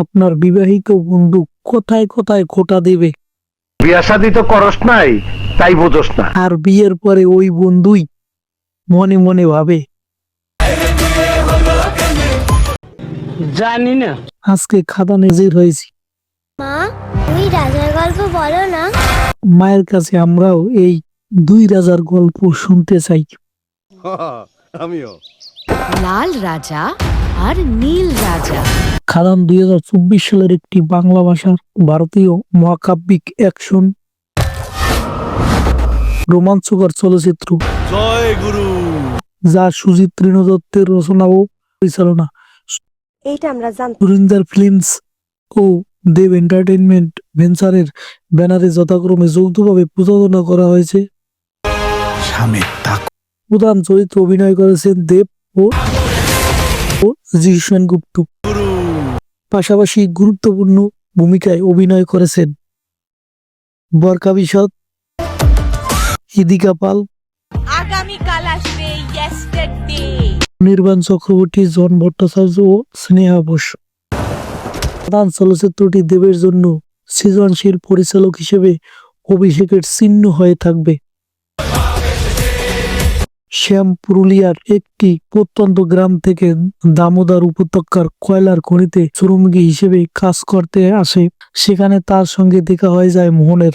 আপনার বিবাহিত বন্ধু কোথায় কোথায় খোটা দেবে? বিয়া শাদি তো করস নাই তাই বোঝস না। আর বিয়ের পরে ওই বন্ধুই মনে মনে ভাবে। জানি না। আজকে খাদা নজির হয়েছি। মা তুমি রাজার গল্প বলো না। মায়ের কাছে আমরাও এই দুই রাজার গল্প শুনতে চাই। লাল রাজা আর নীল রাজা। খাদান দুই হাজার চব্বিশ সালের একটি বাংলা ভাষার ভারতীয় মহাকাব্যিক অ্যাকশন। রোমাঞ্চকর চলচ্চিত্র। জয় গুরু। যা সুজিত তৃণ দত্তের রচনা ও পরিচালনা। এইটা আমরা জানতাম। সুরিন্দর ফিল্মস ও দেব এন্টারটেইনমেন্ট ভেঞ্চারের ব্যানারে যথাক্রমে যৌথভাবে প্রযোজনা করা হয়েছে। প্রধান চরিত্রে অভিনয় করেছেন দেব ও ও জি সেনগুপ্ত পাশাপাশি গুরুত্বপূর্ণ ভূমিকায় অভিনয় করেছেন বরকা বিশদ ইদিকা পাল নির্বাণ চক্রবর্তী জন ভট্টাচার্য ও স্নেহা বোস। প্রধান চলচ্চিত্রটি দেবের জন্য সৃজনশীল পরিচালক হিসেবে অভিষেকের চিহ্ন হয়ে থাকবে। শ্যাম পুরুলিয়ার একটি প্রত্যন্ত গ্রাম থেকে দামোদর উপত্যকার কয়লার খনিতে শ্রমিক হিসেবে কাজ করতে আসে। সেখানে তার সঙ্গে দেখা হয়ে যায় মোহনের।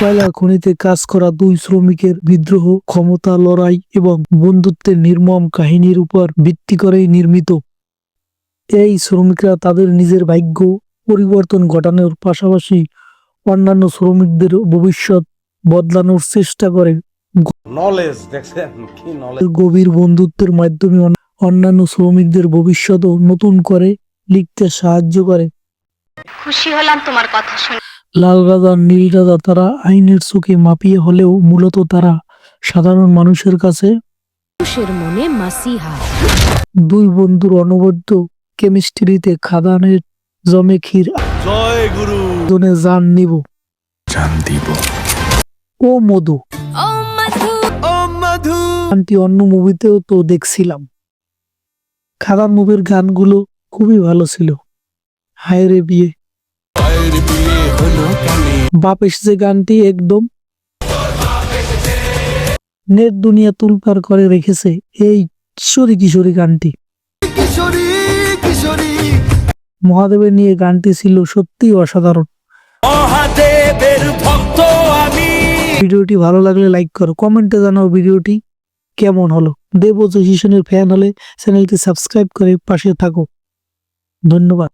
কয়লা খনিতে কাজ করা দুই শ্রমিকের বিদ্রোহ ক্ষমতা লড়াই এবং বন্ধুত্বের নির্মম কাহিনীর উপর ভিত্তি করেই নির্মিত। এই শ্রমিকরা তাদের নিজের ভাগ্য পরিবর্তন ঘটানোর পাশাপাশি অন্যান্য শ্রমিকদের ভবিষ্যৎ বদলানোর চেষ্টা করে। নলেজ দেখছেন? কি নলেজ গভীর বন্ধুত্বের মাধ্যমে অন্যান্য শ্রমিকদের ভবিষ্যৎও নতুন করে লিখতে সাহায্য করে। খুশি হলাম তোমার কথা শুনে। লাল রাজা নীল রাজা তারা আইনের চোখে মাপিয়ে হলেও মূলত তারা সাধারণ মানুষের কাছে মানুষের মনে মাসিহা। দুই বন্ধুর অনবদ্য কেমিস্ট্রিতে খাদানের জমে ক্ষীর। জয় গুরু। নিব। জান দিব। ও মধু। ও মধু গানটি অন্য মুভিতেও তো দেখছিলাম। খাদান মুভির গানগুলো খুবই ভালো ছিল। হায় রে বিয়ে। বাপ এসেছে গানটি একদম। নেট দুনিয়া তুলপার করে রেখেছে এই কিশোরী কিশোরী গানটি। মহাদেবের নিয়ে গানটি ছিল সত্যিই অসাধারণ। ভিডিওটি ভালো লাগলে লাইক করো কমেন্টে জানাও ভিডিওটি কেমন হলো। দেব শিশনের ফ্যান হলে চ্যানেলটি সাবস্ক্রাইব করে পাশে থাকো। ধন্যবাদ।